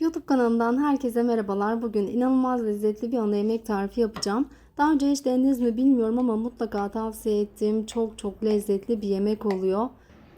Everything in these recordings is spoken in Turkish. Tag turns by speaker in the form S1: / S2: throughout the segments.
S1: YouTube kanalımdan herkese merhabalar. Bugün inanılmaz lezzetli bir ana yemek tarifi yapacağım. Daha önce hiç denediniz mi bilmiyorum ama mutlaka tavsiye ettiğim çok çok lezzetli bir yemek oluyor.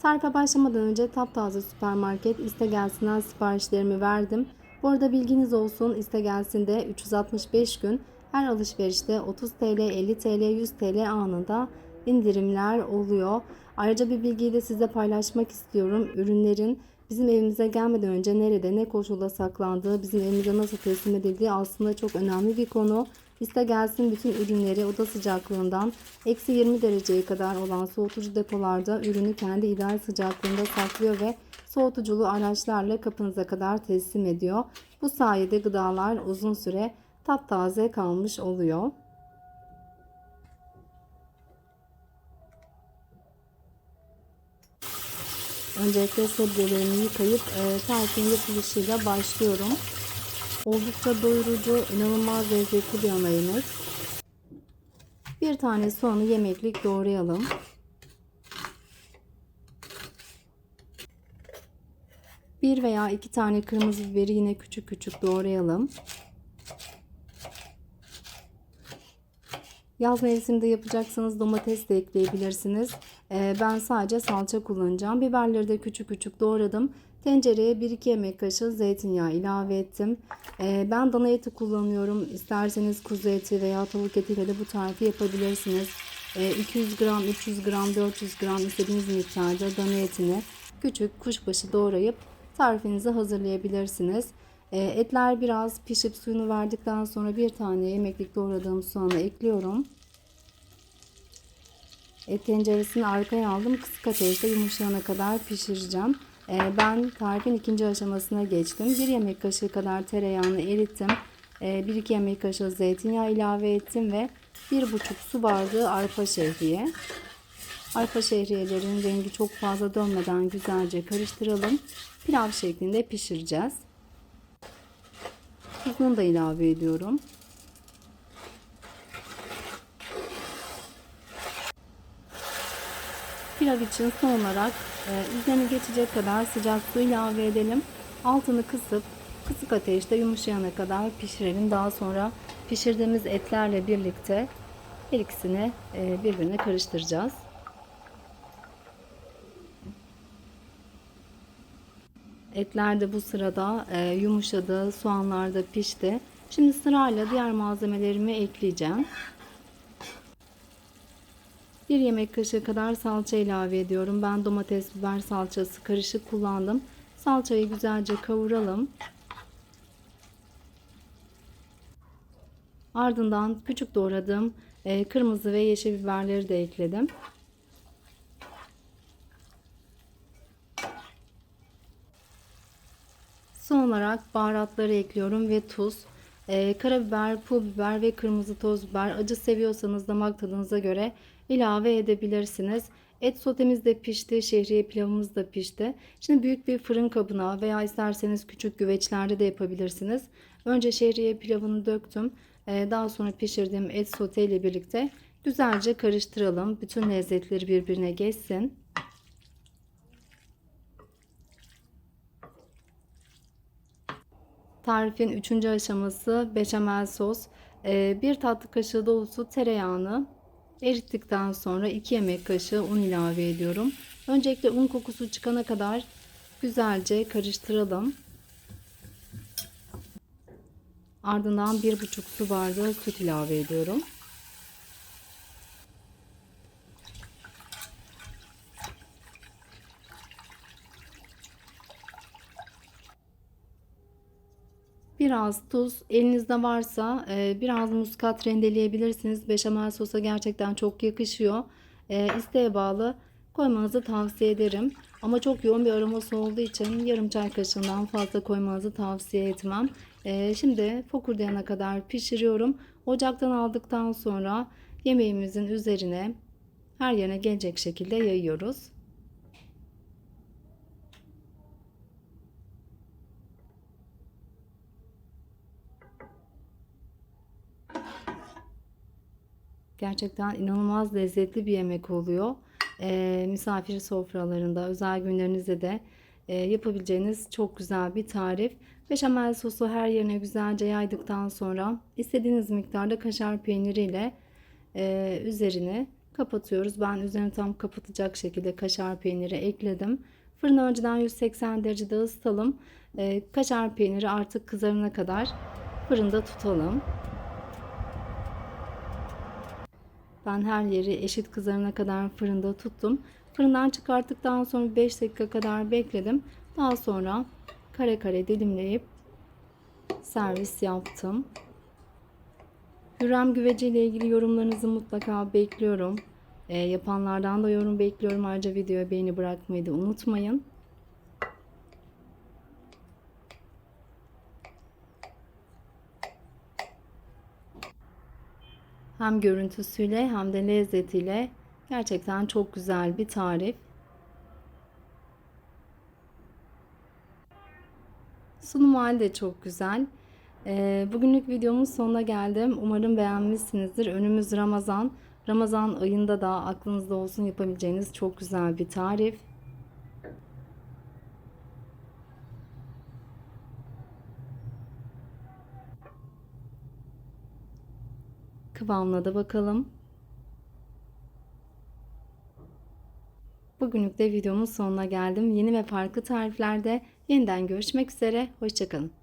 S1: Tarife başlamadan önce taptaze süpermarket iste gelsinden siparişlerimi verdim. Bu arada bilginiz olsun iste gelsin de 365 gün her alışverişte 30 TL, 50 TL, 100 TL anında indirimler oluyor. Ayrıca bir bilgiyi de size paylaşmak istiyorum. Ürünlerin bizim evimize gelmeden önce nerede ne koşulda saklandığı, bizim evimize nasıl teslim edildiği aslında çok önemli bir konu. İste gelsin bütün ürünleri oda sıcaklığından eksi 20 dereceye kadar olan soğutucu depolarda ürünü kendi ideal sıcaklığında saklıyor ve soğutuculu araçlarla kapınıza kadar teslim ediyor. Bu sayede gıdalar uzun süre taptaze kalmış oluyor. Öncelikle sebzelerimi yıkayıp e, tarifin yapılışıyla başlıyorum. Oldukça doyurucu, inanılmaz lezzetli bir ana yemek. Bir tane soğanı yemeklik doğrayalım. Bir veya iki tane kırmızı biberi yine küçük küçük doğrayalım. Yaz mevsiminde yapacaksanız domates de ekleyebilirsiniz. Ee, ben sadece salça kullanacağım. Biberleri de küçük küçük doğradım. Tencereye 1-2 yemek kaşığı zeytinyağı ilave ettim. Ee, ben dana eti kullanıyorum. İsterseniz kuzu eti veya tavuk etiyle de bu tarifi yapabilirsiniz. 200 Ee, gram, 300 gram, 400 gram istediğiniz miktarda dana etini küçük kuşbaşı doğrayıp tarifinizi hazırlayabilirsiniz. Etler biraz pişip suyunu verdikten sonra bir tane yemeklik doğradığım soğanı ekliyorum. Et tenceresini arkaya aldım. Kısık ateşte yumuşayana kadar pişireceğim. Ben tarifin ikinci aşamasına geçtim. Bir yemek kaşığı kadar tereyağını erittim. 1-2 yemek kaşığı zeytinyağı ilave ettim ve 1,5 su bardağı arpa şehriye. Arpa şehriyelerin rengi çok fazla dönmeden güzelce karıştıralım. Pilav şeklinde pişireceğiz. Tuzunu da ilave ediyorum. Pilav için son olarak e, üzerine geçecek kadar sıcak su ilave edelim. Altını kısıp kısık ateşte yumuşayana kadar pişirelim. Daha sonra pişirdiğimiz etlerle birlikte her ikisini e, birbirine karıştıracağız. Etler de bu sırada e, yumuşadı, soğanlar da pişti. Şimdi sırayla diğer malzemelerimi ekleyeceğim. Bir yemek kaşığı kadar salça ilave ediyorum. Ben domates, biber salçası karışık kullandım. Salçayı güzelce kavuralım. Ardından küçük doğradığım e, kırmızı ve yeşil biberleri de ekledim. Son olarak baharatları ekliyorum ve tuz. Ee, karabiber, pul biber ve kırmızı toz biber. Acı seviyorsanız damak tadınıza göre ilave edebilirsiniz. Et sotemiz de pişti, şehriye pilavımız da pişti. Şimdi büyük bir fırın kabına veya isterseniz küçük güveçlerde de yapabilirsiniz. Önce şehriye pilavını döktüm. Ee, daha sonra pişirdiğim et sote ile birlikte güzelce karıştıralım. Bütün lezzetleri birbirine geçsin. Tarifin üçüncü aşaması beşamel sos. Ee, bir tatlı kaşığı dolusu tereyağını erittikten sonra 2 yemek kaşığı un ilave ediyorum. Öncelikle un kokusu çıkana kadar güzelce karıştıralım. Ardından 1,5 su bardağı süt ilave ediyorum. Biraz tuz, elinizde varsa e, biraz muskat rendeleyebilirsiniz. Beşamel sosa gerçekten çok yakışıyor. E, isteğe bağlı koymanızı tavsiye ederim. Ama çok yoğun bir aroması olduğu için yarım çay kaşığından fazla koymanızı tavsiye etmem. E, şimdi fokurdayana kadar pişiriyorum. Ocaktan aldıktan sonra yemeğimizin üzerine her yerine gelecek şekilde yayıyoruz. Gerçekten inanılmaz lezzetli bir yemek oluyor. Ee, misafir sofralarında, özel günlerinizde de e, yapabileceğiniz çok güzel bir tarif. Beşamel sosu her yerine güzelce yaydıktan sonra istediğiniz miktarda kaşar peyniriyle e, üzerini kapatıyoruz. Ben üzerini tam kapatacak şekilde kaşar peyniri ekledim. Fırını önceden 180 derecede ısıtalım. E, kaşar peyniri artık kızarana kadar fırında tutalım. Ben her yeri eşit kızarana kadar fırında tuttum. Fırından çıkarttıktan sonra 5 dakika kadar bekledim. Daha sonra kare kare dilimleyip servis yaptım. Hürrem güveci ile ilgili yorumlarınızı mutlaka bekliyorum. E, yapanlardan da yorum bekliyorum. Ayrıca videoya beğeni bırakmayı da unutmayın. Hem görüntüsüyle hem de lezzetiyle gerçekten çok güzel bir tarif. Sunum hali de çok güzel. Ee, bugünlük videomun sonuna geldim. Umarım beğenmişsinizdir. Önümüz Ramazan. Ramazan ayında da aklınızda olsun yapabileceğiniz çok güzel bir tarif. Kıvamına da bakalım. Bugünlük de videomun sonuna geldim. Yeni ve farklı tariflerde yeniden görüşmek üzere. Hoşçakalın.